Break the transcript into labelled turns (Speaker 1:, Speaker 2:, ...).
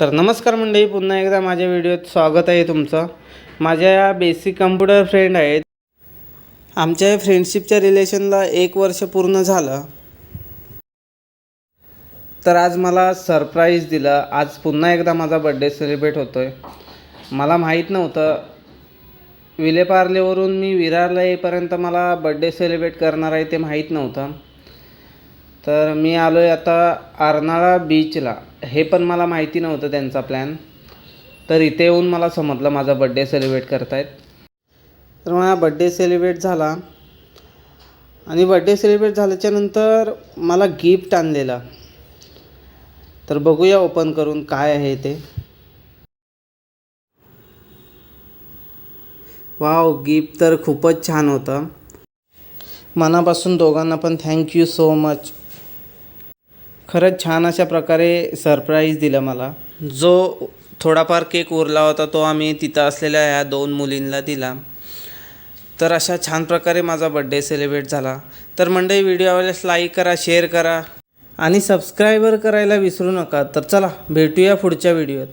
Speaker 1: तर नमस्कार मंडळी पुन्हा एकदा माझ्या व्हिडिओत स्वागत आहे तुमचं. माझ्या या बेसिक कम्प्युटर फ्रेंड आहेत. आमच्या या फ्रेंडशिपच्या रिलेशनला एक वर्ष पूर्ण झालं. तर आज मला सरप्राईज दिलं. आज पुन्हा एकदा माझा बड्डे सेलिब्रेट होतो आहे मला माहीत नव्हतं. विलेपार्लेवरून मी विरारला येईपर्यंत मला बड्डे सेलिब्रेट करणार आहे ते माहीत नव्हतं. तर मी आलो आहे आता अर्नाळा बीचला हे पण मला माहिती नव्हतं त्यांचा प्लॅन तर इथे येऊन मला समजलं माझा बड्डे सेलिब्रेट करतायत. तर माझा बड्डे सेलिब्रेट झाला. आणि बड्डे सेलिब्रेट झाल्याच्यानंतर मला गिफ्ट आणलेला. तर बघूया ओपन करून काय आहे ते. वाव गिफ्ट तर खूपच छान होतं. मनापासून दोघांना पण थँक्यू सो मच खरंच छान अशा प्रकारे सरप्राईज दिलं मला. जो थोडाफार केक उरला होता तो आम्ही तिथं असलेल्या ह्या दोन मुलींना दिला. तर अशा छान प्रकारे माझा बड्डे सेलिब्रेट झाला. तर मंडळी व्हिडिओ आवडल्यास लाईक करा शेअर करा आणि सबस्क्राईबर करायला विसरू नका. तर चला भेटूया पुढच्या व्हिडिओत